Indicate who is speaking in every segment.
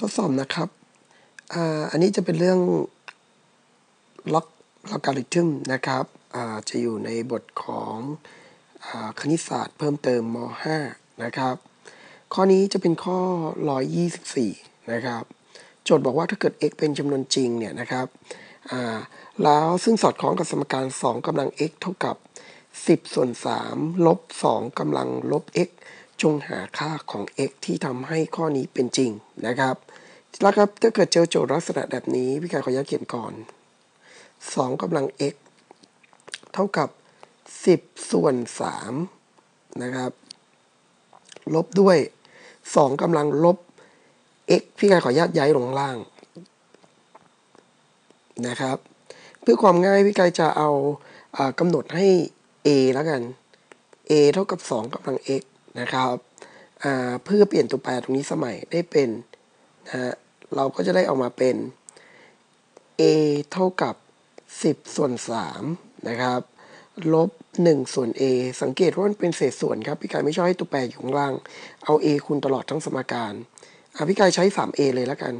Speaker 1: ทดสอบนะครับอันนี้จะเป็นเรื่องล็อกล็อกการิทึมนะครับจะอยู่ในบทของอคณิตศาสตร์เพิ่มเติมม .5 นะครับ ข้อนี้จะเป็นข้อ 124 นะครับ โจทย์บอกว่าถ้าเกิด x เป็นจำนวนจริงเนี่ยนะครับ แล้วซึ่งสอดคล้องกับสมการ 2กำลัง x เท่ากับ 10 ส่วน 3 ลบ 2กำลังลบ x จงหาค่าของ x ที่ทำให้ข้อนี้เป็นจริงนะครับ แล้วครับถ้าเกิดเจอโจทย์ลักษณะแบบนี้พี่กายขออนุญาตเขียนก่อน 2กำลัง x เท่ากับ 10 ส่วน3นะครับ ลบด้วย 2กำลังลบ x พี่กายขออนุญาตย้ายลงล่างนะครับ เพื่อความง่ายพี่กายจะเอาอากำหนดให้ a แล้วกัน a เท่ากับ 2กำลัง x นะครับเพื่อเปลี่ยนตัวแปรตรงนี้สมัยได้เป็นนะเราก็จะได้ออกมาเป็น a เท่ากับ 10 ส่วน3นะครับลบ 1 ส่วน a สังเกตว่ามันเป็นเศษส่วนครับ พี่กายไม่ชอบให้ตัวแปรอยู่ข้างล่าง เอา a คูณตลอดทั้งสมการอะพี่กายใช้ 3a เลยแล้วกัน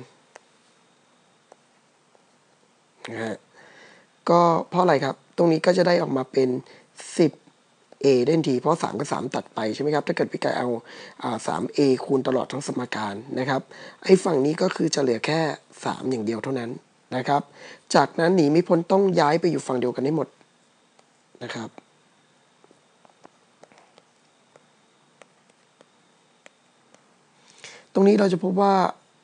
Speaker 1: นะฮะก็เพราะอะไรครับ ตรงนี้ก็จะได้ออกมาเป็น 10 a ได้ทันทีเพราะ 3 กับ 3 ตัดไปใช่ไหมครับ ถ้าเกิดพี่กายเอาอ่า 3a คูณตลอดทั้งสมการนะครับไอ้ฝั่งนี้ก็คือจะเหลือแค่ 3 อย่างเดียวเท่านั้นนะครับ จากนั้นหนีไม่พ้นต้องย้ายไปอยู่ฝั่งเดียวกันให้หมดนะครับตรงนี้เราจะพบว่า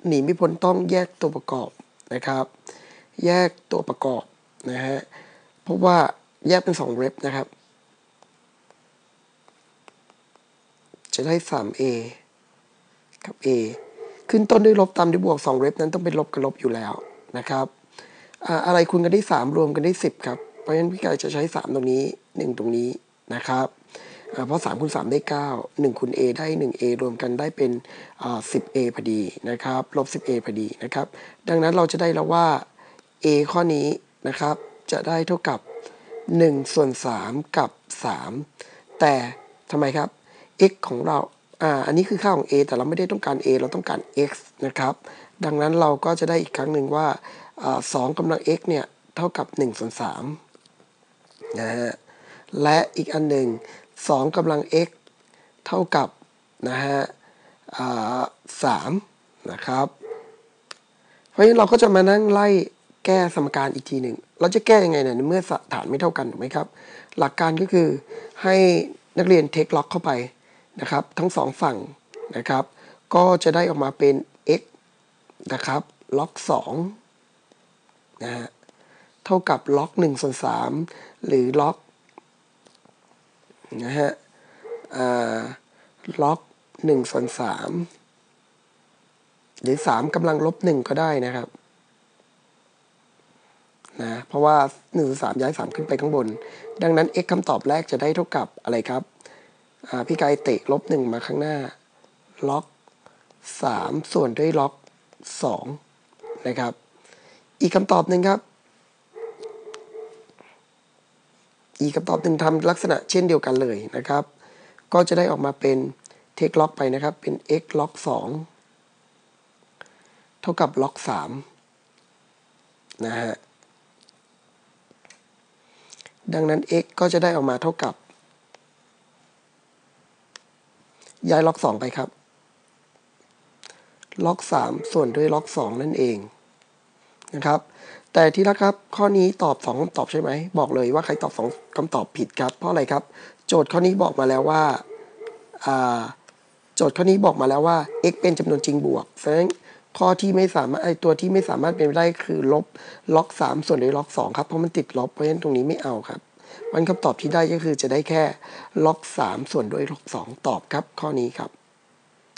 Speaker 1: หนีไม่พ้นต้องแยกตัวประกอบนะครับ แยกตัวประกอบนะฮะเพราะว่าแยกเป็น2เรฟนะครับ จะได้ 3a กับ a ขึ้นต้นด้วยลบตามด้วยบวก 2 เรฟนั้นต้องเป็นลบกับลบอยู่แล้วนะครับอะไรคูณกันได้ 3 รวมกันได้ 10 ครับ เพราะฉะนั้นพี่กายจะใช้ 3 ตรงนี้ 1 ตรงนี้นะครับเพราะ3คูณ3ได้ 9 1คูณ a ได้ 1a รวมกันได้เป็น 10a พอดีนะครับลบ 10a พอดีนะครับ ดังนั้นเราจะได้แล้วว่า a ข้อนี้นะครับจะได้เท่ากับ 1 ส่วน 3 กับ 3 แต่ทำไมครับ x ของเราอ่าอันนี้คือค่าของ a แต่เราไม่ได้ต้องการ a เราต้องการ x นะครับ ดังนั้นเราก็จะได้อีกครั้งหนึ่งว่าสองกำลัง x เนี่ย เท่ากับ1ส่วน3นะฮะ และอีกอันหนึ่ง2กำลัง x เท่ากับนะฮะสามนะครับ เพราะฉะนั้นเราก็จะมานั่งไล่แก้สมการอีกทีหนึ่ง เราจะแก้ยังไงเนี่ยเมื่อฐานไม่เท่ากันถูกไหมครับ หลักการก็คือให้นักเรียนเทคล็อกเข้าไป นะครับ ทั้งสองฝั่งนะครับ ก็จะได้ออกมาเป็น x นะครับ ล็อก2นะฮะ เท่ากับล็อก1ส่วน3หรือล็อกนะฮะล็อก1ส่วน3หรือ 3กำลังลบ 1 ก็ได้นะครับนะเพราะว่า1ส่วน3ย้าย 3 ขึ้นไปข้างบน ดังนั้น x คำตอบแรกจะได้เท่ากับอะไรครับ พี่กายเตะลบ1มาข้างหน้า ล็อก3ส่วนด้วยล็อก2นะครับ อีกคำตอบหนึ่งครับ อีกคำตอบหนึ่งทำลักษณะเช่นเดียวกันเลยนะครับ ก็จะได้ออกมาเป็นเทคล็อกไปนะครับ เป็น x ล็อก2เท่ากับล็อก3นะฮะ ดังนั้น x ก็จะได้ออกมาเท่ากับ ย้ายล็อก 2 ไปครับ ล็อก 3 ส่วนด้วยล็อก 2 นั่นเองนะครับ แต่ที่ละครับข้อนี้ตอบ2คำตอบใช่ไหม บอกเลยว่าใครตอบ 2คำตอบผิดครับ เพราะอะไรครับ โจทย์ข้อนี้บอกมาแล้วว่าโจทย์ข้อนี้บอกมาแล้วว่า x เป็นจำนวนจริงบวกเพราะฉะนั้นข้อที่ไม่สามารถไอตัวที่ไม่สามารถเป็นไปได้คือลบล็อก 3 ส่วนด้วยล็อก 2 ครับ เพราะมันติดลบเพราะฉะนั้นตรงนี้ไม่เอาครับ มันคำตอบที่ได้ก็คือจะได้แค่ล็อก 3 ส่วนด้วยล็อก 2 ตอบครับ ข้อนี้ครับ